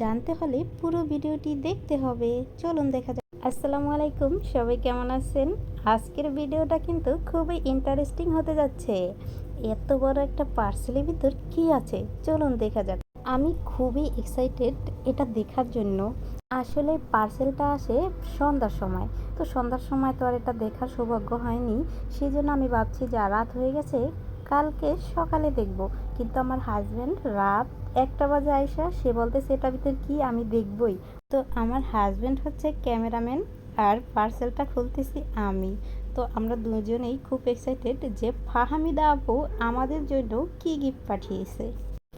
জানতে হলে পুরো ভিডিওটি দেখতে হবে। চলুন দেখা যাক। আসসালামু আলাইকুম, সবাই কেমন আছেন? আজকের ভিডিওটা কিন্তু খুবই ইন্টারেস্টিং হতে যাচ্ছে। এত বড় একটা পার্সেলের ভিতর কি আছে? চলুন দেখা যাক। আমি খুবই এক্সাইটেড এটা দেখার জন্য। আসলে পার্সেলটা আসে সন্ধ্যার সময়। তো সন্ধ্যার সময় তো আর এটা দেখার সৌভাগ্য হয়নি। সেই জন্য আমি ভাবছি যা রাত হয়ে গেছে, কালকে সকালে দেখব। কিন্তু আমার হাজব্যান্ড রাত একটা বাজে আইসা, সে বলতে এটা ভিতরে কি আমি দেখবই? তো আমার হাজব্যান্ড হচ্ছে ক্যামেরাম্যান আর পার্সেলটা খুলতেছি আমি। তো আমরা দুজনেই খুব এক্সাইটেড যে ফাহামিদা আপু আমাদের জন্য কি গিফট পাঠিয়েছে।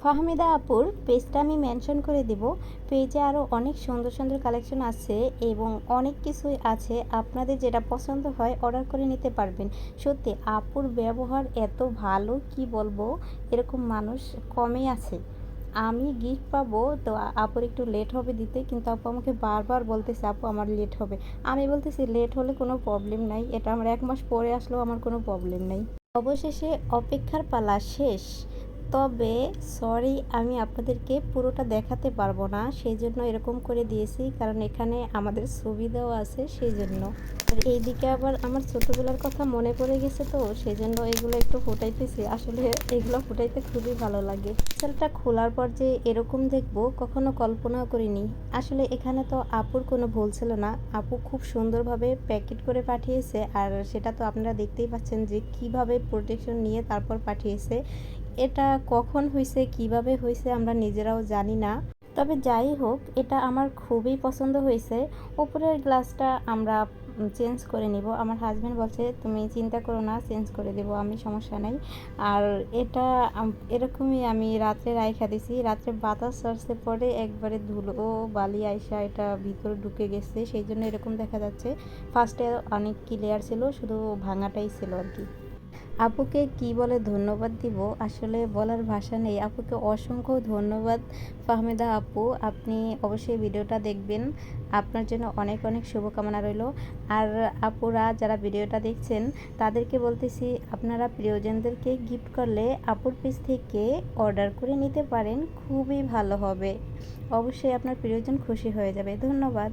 ফাহমিদা আপুর পেজটা আমি মেনশন করে দিব। পেজে আরও অনেক সুন্দর সুন্দর কালেকশন আছে এবং অনেক কিছুই আছে। আপনাদের যেটা পছন্দ হয় অর্ডার করে নিতে পারবেন। সত্যি, আপুর ব্যবহার এত ভালো, কি বলব? এরকম মানুষ কমই আছে। আমি গিফট পাবো, তো আপুর একটু লেট হবে দিতে, কিন্তু আপু আমাকে বারবার বলতেছে, আপু, আমার লেট হবে। আমি বলতেছি লেট হলে কোনো প্রবলেম নাই। এটা আমার এক মাস পরে আসলেও আমার কোনো প্রবলেম নাই। অবশেষে অপেক্ষার পালা শেষ। তবে সরি, আমি আপনাদেরকে পুরোটা দেখাতে পারব না সেই জন্য এরকম করে দিয়েছি, কারণ এখানে আমাদের সুবিধাও আছে সেই জন্য এইদিকে আবার আমার ছোটোবেলার কথা মনে পড়ে গেছে তো সেই জন্য এগুলো একটু ফুটাইতেছি। আসলে এগুলো ফুটাইতে খুবই ভালো লাগে। সেলটা খোলার পর যে এরকম দেখব, কখনো কল্পনাও করিনি। আসলে এখানে তো আপুর কোনো ভুল ছিল না। আপু খুব সুন্দরভাবে প্যাকেট করে পাঠিয়েছে, আর সেটা তো আপনারা দেখতেই পাচ্ছেন যে কীভাবে প্রোটেকশন নিয়ে তারপর পাঠিয়েছে। এটা কখন হয়েছে কীভাবে হয়েছে আমরা নিজেরাও জানি না। তবে যাই হোক, এটা আমার খুবই পছন্দ হয়েছে উপরের গ্লাসটা আমরা চেঞ্জ করে নিব। আমার হাজব্যান্ড বলছে, তুমি চিন্তা করো না, চেঞ্জ করে দেবো, আমি সমস্যা নাই। আর এটা এরকমই আমি রাত্রে রাইখা দিছি। রাত্রে বাতাস আসতে পরে একবারে ধুলো বালি আইসা এটা ভিতরে ঢুকে গেছে। সেই জন্য এরকম দেখা যাচ্ছে। ফার্স্টে অনেক ক্লিয়ার ছিল, শুধু ভাঙাটাই ছিল আর কি। আপুকে কি বলে ধন্যবাদ দিব? আসলে বলার ভাষা নেই। আপুকে অসংখ্য ধন্যবাদ ফাহমিদা আপু। আপনি অবশ্যই ভিডিওটা দেখবেন। আপনার জন্য অনেক অনেক শুভকামনা রইল। আর আপুরা যারা ভিডিওটা দেখছেন, তাদেরকে বলতেছি, আপনারা প্রিয়জনদেরকে গিফট করলে আপুর পেজ থেকে অর্ডার করে নিতে পারেন। খুবই ভালো হবে। অবশ্যই আপনার প্রিয়জন খুশি হয়ে যাবে। ধন্যবাদ।